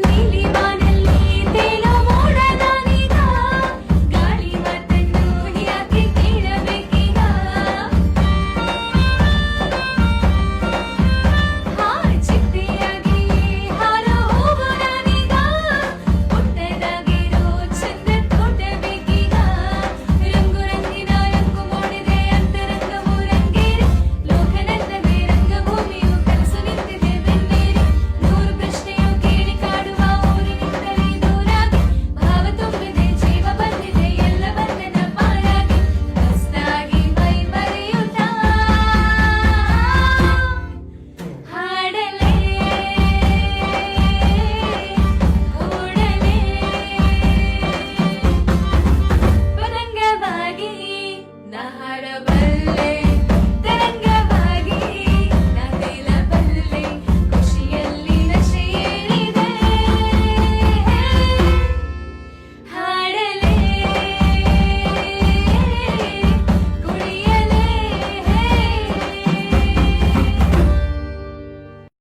Neelima forever.